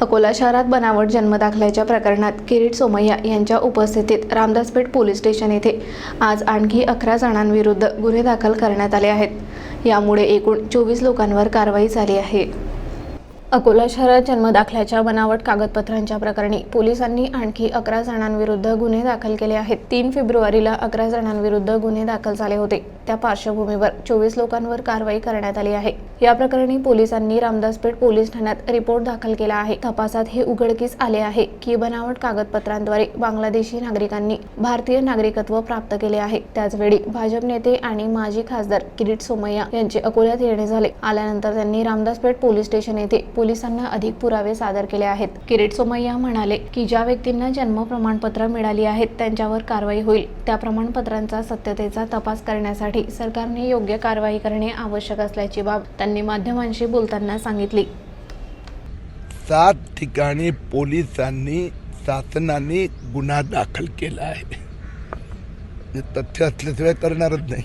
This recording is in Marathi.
अकोला शहरात बनावट जन्मदाखल्याच्या प्रकरणात किरीट सोमय्या यांच्या उपस्थितीत रामदासपेठ पोलीस स्टेशन येथे आज आणखी अकरा जणांविरुद्ध गुन्हे दाखल करण्यात आले आहेत. यामुळे एकूण चोवीस लोकांवर कारवाई झाली आहे. अकोला शहरात जन्मदाखल्याच्या बनावट कागदपत्रांच्या प्रकरणी पोलिसांनी आणखी अकरा जणांविरुद्ध गुन्हे दाखल केले आहेत. तीन फेब्रुवारीला अकरा जणांविरुद्ध गुन्हे दाखल झाले होते. त्या पार्श्वभूमीवर चोवीस लोकांवर कारवाई करण्यात आली आहे. या प्रकरणी पोलिसांनी रामदासपेठ पोलीस ठाण्यात रिपोर्ट दाखल केला आहे. तपासात हे उघडकीस आले आहे की बनावट कागदपत्रांद्वारे बांगलादेशी नागरिकांनी भारतीय नागरिकत्व प्राप्त केले आहे. त्याचवेळी भाजप नेते आणि माजी खासदार किरीट सोमय्या यांचे अकोल्यात येणे झाले. आल्यानंतर त्यांनी रामदासपेठ पोलीस स्टेशन येथे पोलिसांना अधिक पुरावे सादर केले आहेत. किरीट सोमय्या म्हणाले की ज्या व्यक्तींना जन्म प्रमाणपत्र मिळाली आहेत त्यांच्यावर कारवाई होईल. त्या प्रमाणपत्रांचा सत्यतेचा तपास करण्यासाठी सरकारने योग्य कारवाई करणे आवश्यक असल्याची बाब त्यांनी माध्यमांशी बोलताना सांगितली. सात ठिकाणी पोलिसांनी शासनाने गुन्हा दाखल केला आहे. तथ्य असल्याशिवाय करणारच नाही.